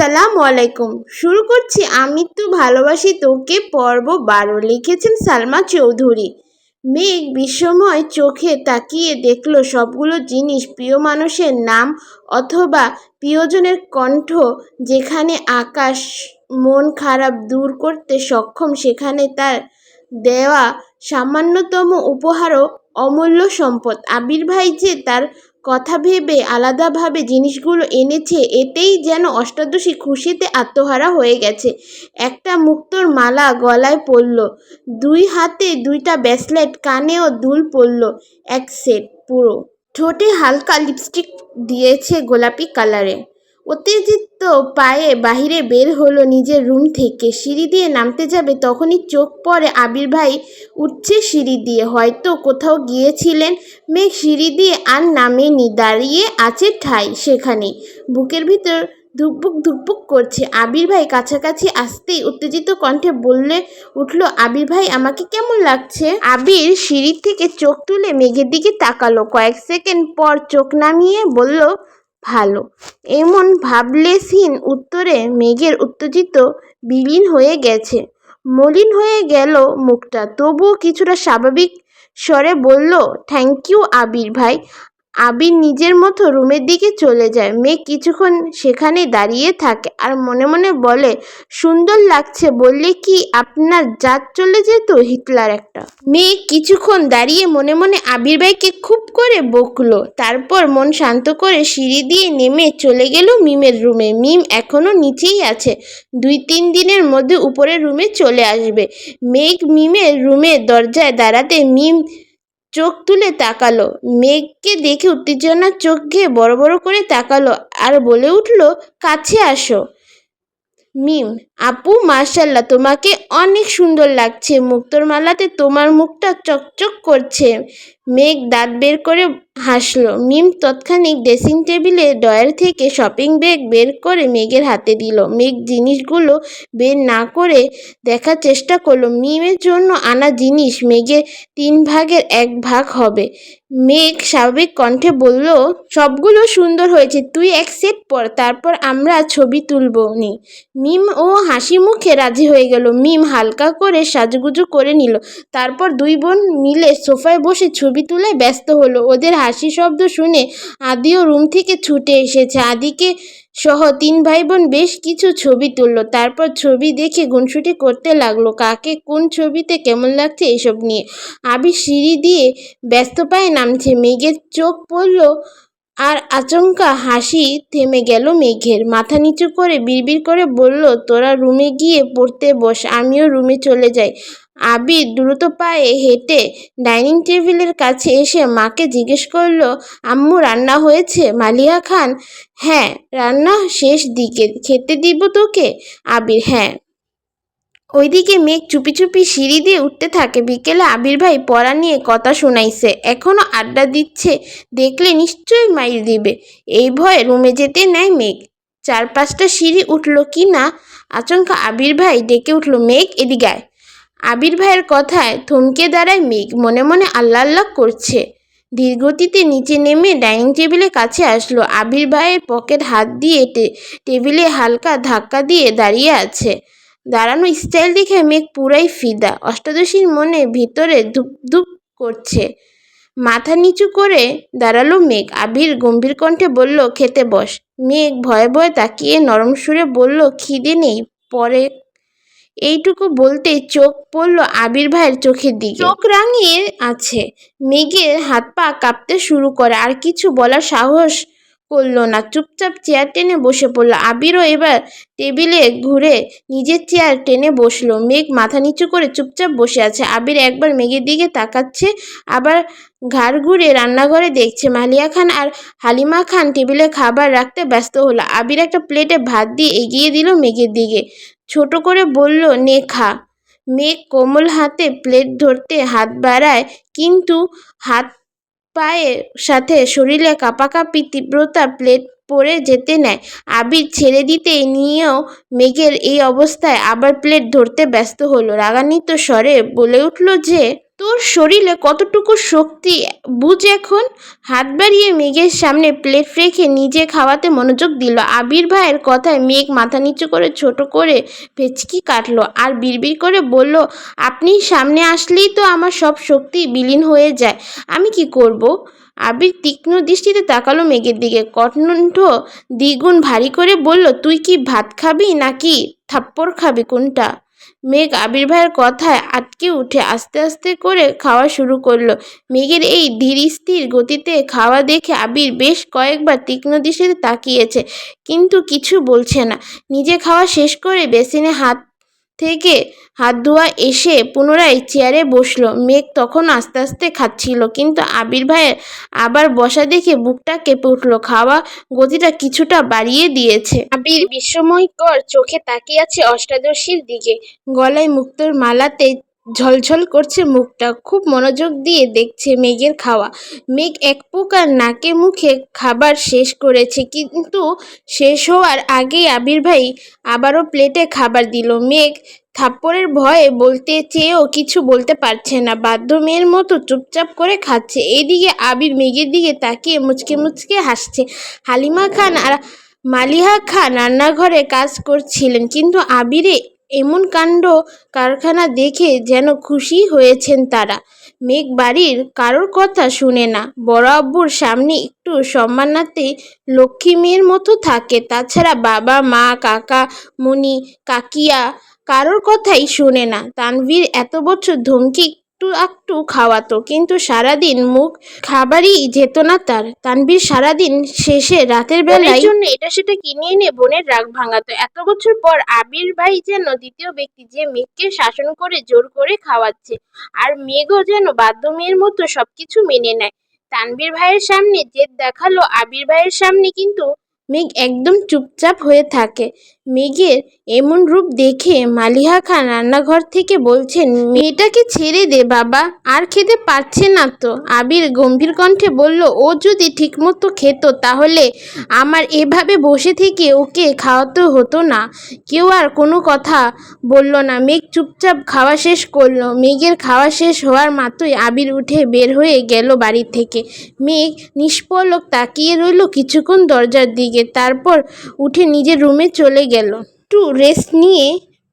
আসসালামু আলাইকুম। শুরু করছি আমি তো ভালোবাসি তোকে পর্ব বারো। লিখেছেন সালমা চৌধুরী। মেঘ বিস্ময় চোখে তাকিয়ে দেখল সবগুলো জিনিস প্রিয় মানুষের নাম অথবা প্রিয়জনের কণ্ঠ যেখানে আকাশ মন খারাপ দূর করতে সক্ষম, সেখানে তার দেওয়া সামান্যতম উপহারও অমূল্য সম্পদ। আবির ভাই যে তার কথা ভেবে আলাদাভাবে জিনিসগুলো এনেছে, এতেই যেন অষ্টাদশী খুশিতে আত্মহারা হয়ে গেছে। একটা মুক্তোর মালা গলায় পরল দুই হাতে দুইটা ব্রেসলেট, কানেও দুল পরল এক সেট পুরো। ঠোঁটে হালকা লিপস্টিক দিয়েছে গোলাপি কালারে। উত্তেজিত পায়ে বাহিরে বের হলো নিজের রুম থেকে। সিঁড়ি দিয়ে নামতে যাবে তখনই চোখ পড়ে আবির ভাই। উঠছে সিঁড়ি দিয়ে, হয়তো কোথাও গিয়েছিলেন। মেঘ সিঁড়ি দিয়ে আর নামেনি, দাঁড়িয়ে আছে ঠাই সেখানেই বুকের ভিতর ধুকপুক ধুকপুক করছে। আবির ভাই কাছাকাছি আসতেই উত্তেজিত কণ্ঠে বললে উঠল, আবির ভাই, আমাকে কেমন লাগছে? আবির সিঁড়ি থেকে চোখ তুলে মেঘের দিকে তাকালো। কয়েক সেকেন্ড পর চোখ নামিয়ে বলল ভালো। এমন ভাবলেশহীন উত্তরে মেঘের উত্তেজিত বিলীন হয়ে গেছে। মলিন হয়ে গেল মুখটা। তবুও কিছুটা স্বাভাবিক স্বরে বলল থ্যাংক ইউ আবির ভাই। আবির নিজের মতো রুমের দিকে চলে যায়। মেঘ কিছুক্ষণ সেখানে দাঁড়িয়ে থাকে আর মনে মনে বলে, সুন্দর লাগছে বললে কি আপনার জাত চলে যেত হিটলার একটা? মেঘ কিছুক্ষণ দাঁড়িয়ে মনে মনে আবির ভাইকে খুব করে বকলো। তারপর মন শান্ত করে সিঁড়ি দিয়ে নেমে চলে গেল মিমের রুমে। মিম এখনও নিচেই আছে। দুই তিন দিনের মধ্যে উপরের রুমে চলে আসবে। মেঘ মিমের রুমের দরজায় দাঁড়াতে মিম চোখ তুলে তাকালো। মেঘকে দেখে উত্তেজনার চোখ ঘেয়ে বড় বড় করে তাকালো আর বলে উঠল, কাছে আসো। মিম, আপু মার্শাল্লাহ তোমাকে অনেক সুন্দর লাগছে। মুক্তোর মালাতে তোমার মুখটা চকচক করছে। মেঘ দাঁত বের করে হাসলো। মিম তৎক্ষণিক ড্রেসিং টেবিলে ডয়ার থেকে শপিং ব্যাগ বের করে মেঘের হাতে দিল। মেঘ জিনিসগুলো বের না করে দেখার চেষ্টা করল। মিমের জন্য আনা জিনিস মেঘের তিন ভাগের এক ভাগ হবে। মেঘ স্বাভাবিক কণ্ঠে বলল, সবগুলো সুন্দর হয়েছে, তুই এক সেট পর, তারপর আমরা ছবি তুলব নি মিম ও হাসি মুখে রাজি হয়ে গেল। মিম হালকা করে সাজুগুজু করে নিল। তারপর দুই বোন মিলে সোফায় বসে ছবি তুলে ব্যস্ত হলো। ওদের হাসি শব্দ শুনে আদিও রুম থেকে ছুটে এসেছে। আদিকে সহ তিন ভাই বোন বেশ কিছু ছবি তুললো। তারপর ছবি দেখে গুনসুটি করতে লাগল, কাকে, কোন ছবিতে কেমন লাগছে এসব নিয়ে? আবি সিঁড়ি দিয়ে ব্যস্ত পায়ে নামছে। মেঘের চোখ পড়ল আর আচমকা হাসি থেমে গেল মেঘের। মাথা নিচু করে বিড়বিড় করে বলল, তোরা রুমে গিয়ে পড়তে বস, আমিও রুমে চলে যাই। আবির দ্রুত পায়ে হেঁটে ডাইনিং টেবিলের কাছে এসে মাকে জিজ্ঞেস করল, আম্মু, রান্না হয়েছে? মালিয়া খান হ্যাঁ রান্না শেষ দিকে, খেতে দিব তোকে? আবির হ্যাঁ। ওইদিকে মেঘ চুপি চুপি সিঁড়ি দিয়ে উঠতে থাকে। বিকেলে আবির ভাই পড়া নিয়ে কথা শোনাইছে। এখনও আড্ডা দিচ্ছে, দেখলে নিশ্চয়ই মাইল দিবে। এই ভয়ে রুমে যেতে নেয় মেঘ। চার পাঁচটা সিঁড়ি উঠল কি না? আচমকা আবির ভাই ডেকে উঠল, মেঘ এদিগায় আবির ভাইয়ের কথায় থমকে দাঁড়ায় মেঘ। মনে মনে আল্লাহ আল্লাহ করছে। ধীরগতিতে নিচে নেমে ডাইনিং টেবিলের কাছে আসলো। আবির ভাইয়ের পকেট হাত দিয়ে টেবিলে হালকা ধাক্কা দিয়ে দাঁড়িয়ে আছে। দাঁড়ানো স্টাইল দেখে মেঘ পুরাই ফিদা। অষ্টাদশীর মনে ভিতরে ধুপ করছে। মাথা নিচু করে দাঁড়াল মেঘ। আবির গম্ভীর কণ্ঠে বলল, খেতে বস। মেঘ ভয়ে ভয়ে তাকিয়ে নরম সুরে বলল, খিদে নেই, পরে এইটুকু বলতে চোখ পড়ল আবির ভাইয়ের চোখের দিকে। চোখ রাঙিয়ে আছে। মেঘের হাত পা কাঁপতে শুরু করে, আর কিছু বলার সাহস করল না। চুপচাপ চেয়ার টেনে বসে পড়ল। আবিরও এবার টেবিলে ঘুরে নিজের চেয়ার টেনে বসল। মেঘ মাথা নিচু করে চুপচাপ বসে আছে। আবির একবার মেঘের দিকে তাকাচ্ছে, আবার ঘাড় ঘুরে রান্নাঘরে দেখছে। মালিয়া খান আর হালিমা খান টেবিলে খাবার রাখতে ব্যস্ত হলো। আবির একটা প্লেটে ভাত দিয়ে এগিয়ে দিল মেঘের দিকে। ছোট করে বলল নেখা মেঘ কোমল হাতে প্লেট ধরতে হাত বাড়ায়, কিন্তু হাত পায়ের সাথে শরীরে কাঁপাকাঁপি তীব্রতা প্লেট পড়ে যেতে নেয়। আবির ছেড়ে দিতে নিয়েও মেঘের এই অবস্থায় আবার প্লেট ধরতে ব্যস্ত হলো। রাগান্বিত স্বরে বলে উঠল যে তোর শরীরে কতটুকু শক্তি, বুঝ এখন। হাত বাড়িয়ে মেঘের সামনে প্লেট রেখে নিজে খাওয়াতে মনোযোগ দিল। আবির ভাইয়ের কথায় মেঘ মাথা নিচু করে ছোট করে ভেচকি কাটলো আর বিড়বিড় করে বলল, আপনি সামনে আসলেই তো আমার সব শক্তি বিলীন হয়ে যায়। আমি কি করব? আবির তীক্ষ্ণ দৃষ্টিতে তাকালো মেঘের দিকে। কণ্ঠ দ্বিগুণ ভারী করে বলল, তুই কি ভাত খাবি নাকি থাপ্পড় খাবি কোনটা? মেঘ আবির ভাইয়ের কথায় আটকে উঠে আস্তে আস্তে করে খাওয়া শুরু করল। মেঘের এই ধীর স্থির গতিতে খাওয়া দেখে আবির বেশ কয়েকবার তীক্ষ্ণ দৃষ্টিতে তাকিয়েছে, কিন্তু কিছু বলছে না। নিজে খাওয়া শেষ করে বেসিনে হাত থেকে হাত ধোয়া এসে পুনরায় চেয়ারে বসল। মেঘ তখন আস্তে আস্তে খাচ্ছিল, কিন্তু আবির ভাইয়ের আবার বসা দেখে বুকটা কেঁপে উঠল। খাওয়া গতিটা কিছুটা বাড়িয়ে দিয়েছে। আবির বিস্ময়কর চোখে তাকিয়ে আছে অষ্টাদশীর দিকে। গলায় মুক্তোর মালাতে ঝলঝল করছে মুখটা। খুব মনোযোগ দিয়ে দেখছে মেঘের খাওয়া। মেঘ এক প্রকার নাকে মুখে খাবার শেষ করেছে, কিন্তু শেষ হওয়ার আগেই আবির ভাই আবারও প্লেটে খাবার দিল। মেঘ থাপ্পড়ের ভয়ে বলতে চেয়েও কিছু বলতে পারছে না। বাধ্য মেয়ের মতো চুপচাপ করে খাচ্ছে। এদিকে আবির মেঘের দিকে তাকিয়ে মুচকে মুচকে হাসছে। হালিমা খান আর মালিহা খান রান্নাঘরে কাজ করছিলেন, কিন্তু আবিরে এমন কাণ্ড কারখানা দেখে যেন খুশি হয়েছেন তারা। মেঘ বাড়ির কারোর কথা শুনে না। বড় আব্বুর সামনে একটু সম্মানাতে লক্ষ্মী মেয়ের মতো থাকে। তাছাড়া বাবা, মা কাকা মুনি কাকিয়া কারোর কথাই শোনে না। তানভীর এত বছর ধমকি একটু একটু খাওয়াতো কিন্তু সারাদিন মুখ খাবারই যেত না তার। তানভীর সারাদিন শেষে রাতের বেলায় জন্য এটা সেটা কিনে এনে বোনের রাগ ভাঙাতো। এত বছর পর আবির ভাই যেন দ্বিতীয় ব্যক্তি যে মেঘকে শাসন করে জোর করে খাওয়াচ্ছে আর মেঘও যেন বাধ্য মেয়ের মতো সবকিছু মেনে নেয়। তানভীর ভাইয়ের সামনে জেদ দেখাল আবির ভাইয়ের সামনে কিন্তু মেঘ একদম চুপচাপ হয়ে থাকে। মেঘের এমন রূপ দেখে মালিহা খান রান্নাঘর থেকে বলছেন, মেয়েটাকে ছেড়ে দে বাবা, আর খেতে পারছে না তো। আবির গম্ভীর কণ্ঠে বলল, ও যদি ঠিকমতো খেত তাহলে আমার এভাবে বসে থেকে ওকে খাওয়াতে হতো না। কেউ আর কোনো কথা বলল না। মেঘ চুপচাপ খাওয়া শেষ করল। মেঘের খাওয়া শেষ হওয়ার মাত্রই আবির উঠে বের হয়ে গেল বাড়ি থেকে। মেঘ নিষ্পলক তাকিয়ে রইল কিছুক্ষণ দরজার দিকে, তারপর উঠে নিজের রুমে চলে গেল। একটু রেস্ট নিয়ে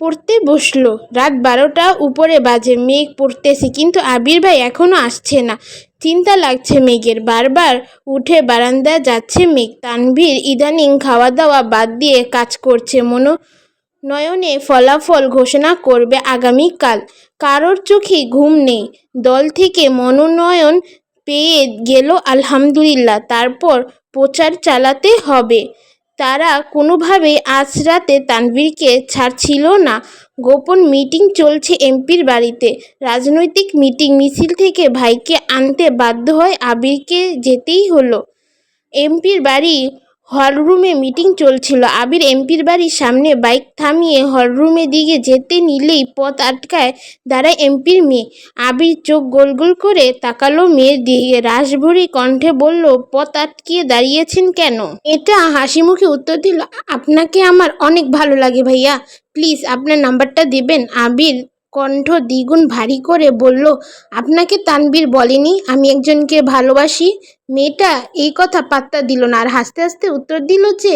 পড়তে বসল। রাত বারোটা উপরে বাজে, মেঘ পড়তেছে কিন্তু আবির ভাই এখনও আসছে না। চিন্তা লাগছে মেঘের, বারবার উঠে বারান্দায় যাচ্ছে মেঘ। তানভীর ইদানিং খাওয়া দাওয়া বাদ দিয়ে কাজ করছে মনো নয়নে ফলাফল ঘোষণা করবে আগামীকাল। কারোর চোখে ঘুম নেই। দল থেকে মনোনয়ন পেয়ে গেল আলহামদুলিল্লাহ, তারপর প্রচার চালাতে হবে। তারা কোনোভাবেই আজ রাতে তানভীরকে ছাড়ছিল না। গোপন মিটিং চলছে এমপির বাড়িতে। রাজনৈতিক মিটিং মিছিল থেকে ভাইকে আনতে বাধ্য হয় আবিরকে যেতেই হলো। এমপির বাড়ি হলরুমে মিটিং চলছিল। আবির এমপির বাড়ির সামনে বাইক থামিয়ে হলরুমের দিকে যেতে নিলেই পথ আটকায় দাঁড়ায় এমপির মেয়ে। আবির চোখ গোল গোল করে তাকালো মেয়ের দিকে। রাসভরি কণ্ঠে বলল, পথ আটকিয়ে দাঁড়িয়েছেন কেন? এটা হাসি মুখে উত্তর দিল, আপনাকে আমার অনেক ভালো লাগে ভাইয়া। প্লিজ আপনার নাম্বারটা দিবেন। আবির কণ্ঠ দ্বিগুণ ভারী করে বলল, আপনাকে তানবীর বলেনি? আমি একজনকে ভালোবাসি? মেয়েটা এই কথা পাত্তা দিল না আর হাসতে হাসতে উত্তর দিল যে,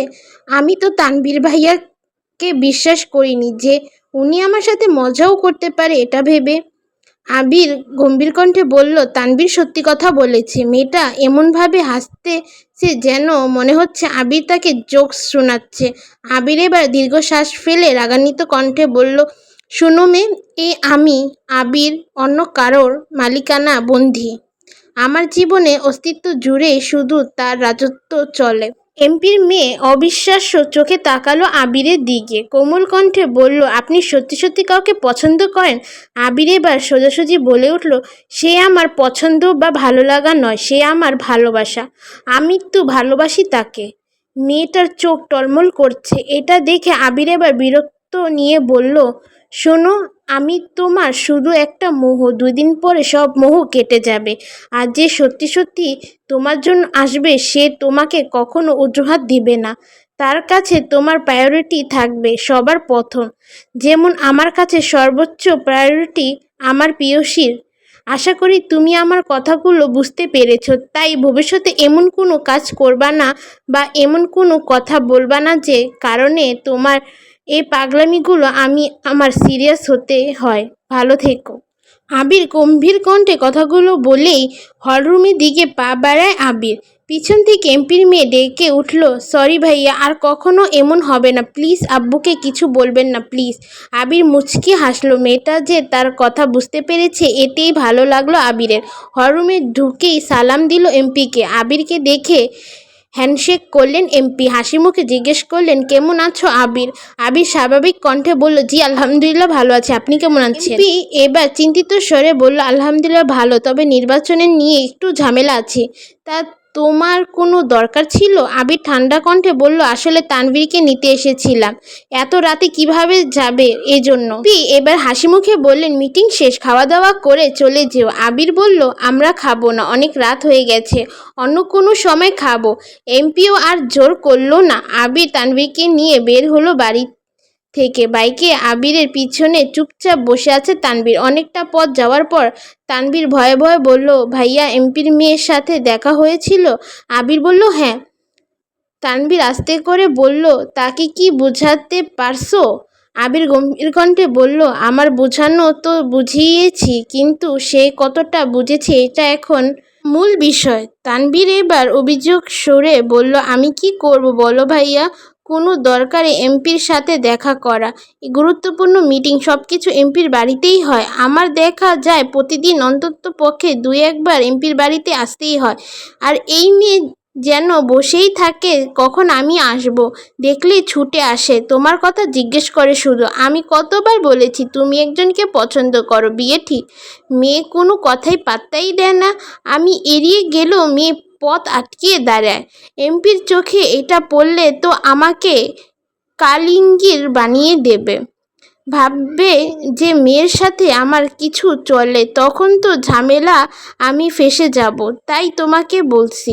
আমি তো তানবীর ভাইয়াকে বিশ্বাস করিনি যে উনি আমার সাথে মজাও করতে পারে, এটা ভেবে। আবির গম্ভীর কণ্ঠে বলল তানবীর সত্যি কথা বলেছে। মেয়েটা এমনভাবে হাসতে সে যেন মনে হচ্ছে আবির তাকে জোকস শোনাচ্ছে। আবির এবার দীর্ঘশ্বাস ফেলে রাগান্বিত কণ্ঠে বলল শোনো মে, এ আমি, আবির, অন্য কারোর মালিকানা বন্ধি। আমার জীবনে অস্তিত্ব জুড়ে শুধু তার রাজত্ব চলে। এমপির মেয়ে অবিশ্বাস্য চোখে তাকালো আবিরের দিকে। কোমল কণ্ঠে বলল, আপনি সত্যি সত্যি কাউকে পছন্দ করেন? আবির এবার সোজাসুজি বলে উঠল, সে আমার পছন্দ বা ভালো লাগা নয়, সে আমার ভালোবাসা। আমি তো ভালোবাসি তাকে। মেয়েটার চোখ টলমল করছে। এটা দেখে আবির এবার বিরক্ত নিয়ে বলল শোনো, আমি তোমার শুধু একটা মোহ, দুদিন পরে সব মোহ কেটে যাবে। আর যে সত্যি সত্যি তোমার জন্য আসবে, সে তোমাকে কখনো অজুহাত দিবে না। তার কাছে তোমার প্রায়োরিটি থাকবে সবার প্রথম। যেমন আমার কাছে সর্বোচ্চ প্রায়োরিটি আমার প্রিয়সীর। আশা করি তুমি আমার কথাগুলো বুঝতে পেরেছ, তাই ভবিষ্যতে এমন কোনো কাজ করবা না বা এমন কোনো কথা বলবা না যে কারণে তোমার এই পাগলামিগুলো আমি আমার সিরিয়াস হতে হয়। ভালো থেকো। আবির গম্ভীর কণ্ঠে কথাগুলো বলেই হলরুমের দিকে পা বাড়ায় আবির। পিছন থেকে এমপির মেয়ে ডেকে উঠল, সরি ভাইয়া, আর কখনো এমন হবে না। প্লিজ, আব্বুকে কিছু বলবেন না, প্লিজ। আবির মুচকি হাসলো, মেয়েটা যে তার কথা বুঝতে পেরেছে, এতেই ভালো লাগল আবিরের। হলরুমে ঢুকেই সালাম দিল এমপিকে। আবিরকে দেখে হ্যান্ডশেক করলেন এমপি। হাসি মুখে জিজ্ঞেস করলেন, কেমন আছো আবির? আবির স্বাভাবিক কণ্ঠে বলল, জি, আলহামদুলিল্লাহ ভালো আছে। আপনি কেমন আছেন? এমপি এবার চিন্তিত স্বরে বলল, আলহামদুলিল্লাহ ভালো, তবে নির্বাচনের নিয়ে একটু ঝামেলা আছে। তা তোমার কোনো দরকার ছিল? আবির ঠান্ডা কণ্ঠে বলল, আসলে তানভীরকে নিতে এসেছিলাম। এত রাতে কীভাবে যাবে এজন্য? পি এবার হাসি মুখে বললেন, মিটিং শেষ খাওয়া দাওয়া করে চলে যেও। আবির বলল, আমরা খাব না, অনেক রাত হয়ে গেছে, অন্য কোনো সময় খাব। এমপিও আর জোর করল না। আবির তানভীরকে নিয়ে বের হলো বাড়ি থেকে বাইকে আবিরের পিছনে চুপচাপ বসে আছে তানভীর। অনেকটা পথ যাওয়ার পর তানভীর ভয়ে ভয়ে বলল, ভাইয়া, এমপির মেয়ের সাথে দেখা হয়েছিল? আবির বলল হ্যাঁ। তানভীর আস্তে করে বলল, তাকে কি বোঝাতে পারছ? আবির গম্ভীর কণ্ঠে বলল, আমার বোঝানো তো বুঝিয়েছি, কিন্তু সে কতটা বুঝেছে এটা এখন মূল বিষয়। তানভীর এবার অভিযোগ সরে বলল, আমি কি করব বলো ভাইয়া? কোনো দরকারে এমপির সাথে দেখা করা। গুরুত্বপূর্ণ মিটিং সব কিছু এমপির বাড়িতেই হয়। আমার দেখা যায়, প্রতিদিন অন্তত পক্ষে দুই একবার এমপির বাড়িতে আসতেই হয়। আর এই মেয়ে যেন বসেই থাকে, কখন আমি আসব? দেখলেই ছুটে আসে। তোমার কথা জিজ্ঞেস করে শুধু। আমি কতবার বলেছি, তুমি একজনকে পছন্দ করো, বিয়ে ঠিক। মেয়ে কোনো কথাই পাত্তাই দেয় না। আমি এড়িয়ে গেলেও মেয়ে পথ আটকিয়ে দাঁড়ায়। এমপির চোখে এটা পড়লে তো আমাকে কালিঙ্গির বানিয়ে দেবে। ভাববে যে মেয়ের সাথে আমার কিছু চলে, তখন তো ঝামেলা আমি ফেসে যাব, তাই তোমাকে বলছি।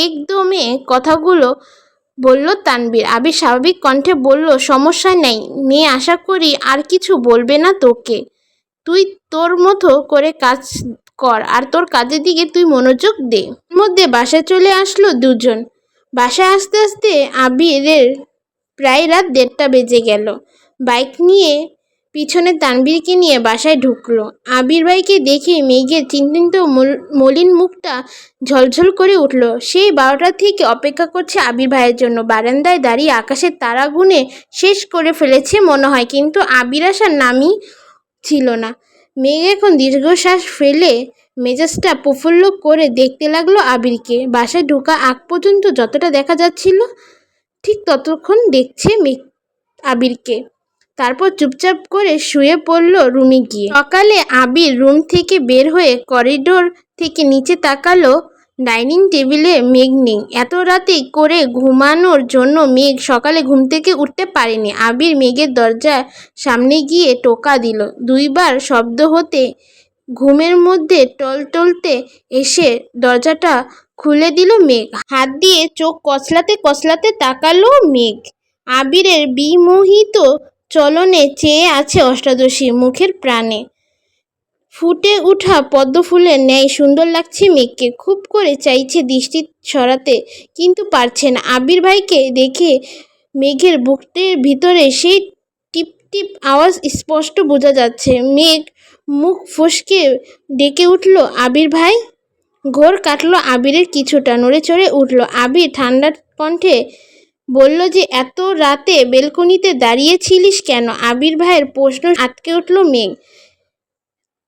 একদমে কথাগুলো বলল তানবীর আবির স্বাভাবিক কণ্ঠে বলল, সমস্যা নেই, মেয়ে আশা করি আর কিছু বলবে না তোকে। তুই তোর মতো করে কাজ কর, আর তোর কাজের দিকে তুই মনোযোগ দে। মধ্যে বাসায় চলে আসলো দুজন। বাসায় আসতে আসতে আবিরের প্রায় রাত দেড়টা বেজে গেল। বাইক নিয়ে পিছনে তানবীরকে নিয়ে বাসায় ঢুকলো। আবির ভাইকে দেখে মেঘের চিন্তিত মল- মলিন মুখটা ঝলঝল করে উঠল। সেই বারোটা থেকে অপেক্ষা করছে আবির ভাইয়ের জন্য। বারান্দায় দাঁড়িয়ে আকাশের তারা গুনে শেষ করে ফেলেছে মনে হয়, কিন্তু আবির আসার নামই ছিল না। মেঘ এখন দীর্ঘশ্বাস ফেলে মেজাজটা প্রফুল্ল করে দেখতে লাগল আবিরকে। বাসায় ঢোকা আগ পর্যন্ত যতটা দেখা যাচ্ছিল, ঠিক ততক্ষণ দেখছে মেঘ আবিরকে। তারপর চুপচাপ করে শুয়ে পড়ল রুমে গিয়ে। সকালে আবির রুম থেকে বের হয়ে করিডোর থেকে নিচে তাকালো ডাইনিং টেবিলে মেঘ নেই। এত রাতে করে ঘুমানোর জন্য মেঘ সকালে ঘুম থেকে উঠতে পারেনি। আবির মেঘের দরজার সামনে গিয়ে টোকা দিল। দুইবার শব্দ হতে ঘুমের মধ্যে টলটলতে এসে দরজাটা খুলে দিল মেঘ। হাত দিয়ে চোখ কচলাতে কচলাতে তাকালো মেঘ। আবিরের বিমোহিত চলনে চেয়ে আছে অষ্টাদশী মুখের প্রাণে। ফুটে ওঠা পদ্ম ফুলের ন্যায় সুন্দর লাগছে মেঘকে। খুব করে চাইছে দৃষ্টি সরাতে, কিন্তু পারছে না। আবির ভাইকে দেখে মেঘের বুকটির ভিতরে সেই টিপ টিপ আওয়াজ স্পষ্ট বোঝা যাচ্ছে। মেঘ মুখ ফসকে ডেকে উঠল, আবির ভাই? ঘোর কাটলো আবিরের কিছুটা, নড়ে চড়ে উঠল। আবির ঠান্ডা কণ্ঠে বলল যে, এত রাতে বেলকনিতে দাঁড়িয়েছিলিস কেন? আবির ভাইয়ের প্রশ্ন আটকে উঠল মেঘ।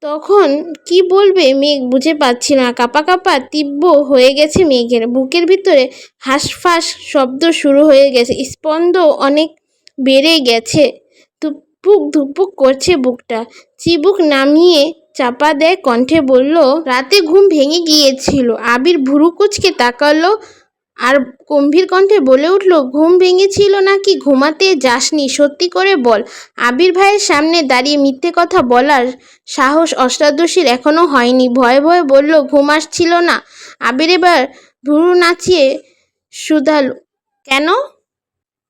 তখন কি বলবে মেঘ বুঝে পাচ্ছি না। কাপা কাপা তীব্র হয়ে গেছে মেঘের। বুকের ভিতরে হাঁসফাঁস শব্দ শুরু হয়ে গেছে। স্পন্দ অনেক বেড়ে গেছে। ধুপুক ধুপুক করছে বুকটা। চিবুক নামিয়ে চাপা দেয় কণ্ঠে বলল, রাতে ঘুম ভেঙে গিয়েছিল। আবির ভুরু কুচকে তাকালো আর গম্ভীর কণ্ঠে বলে উঠল, ঘুম ভেঙেছিল নাকি? ঘুমাতে যাসনি, সত্যি করে বল। আবির ভাইয়ের সামনে দাঁড়িয়ে মিথ্যে কথা বলার সাহস অষ্টাদশীর এখনও হয়নি। ভয়ে ভয়ে বলল, ঘুম আসছিল না। আবির এবার ভুরু নাচিয়ে শুধালো, কেন?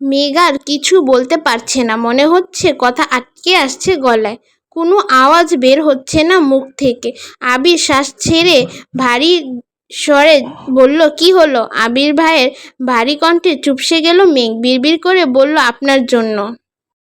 মেঘার কিছু বলতে পারছে না। মনে হচ্ছে কথা আটকে আসছে গলায়। কোনো আওয়াজ বের হচ্ছে না মুখ থেকে। আবির শ্বাস ছেড়ে ভারী স্বরে বলল, কি হলো? আবির ভাইয়ের ভারী কণ্ঠে চুপসে গেল মেঘ। বিড়বিড় করে বলল, আপনার জন্য।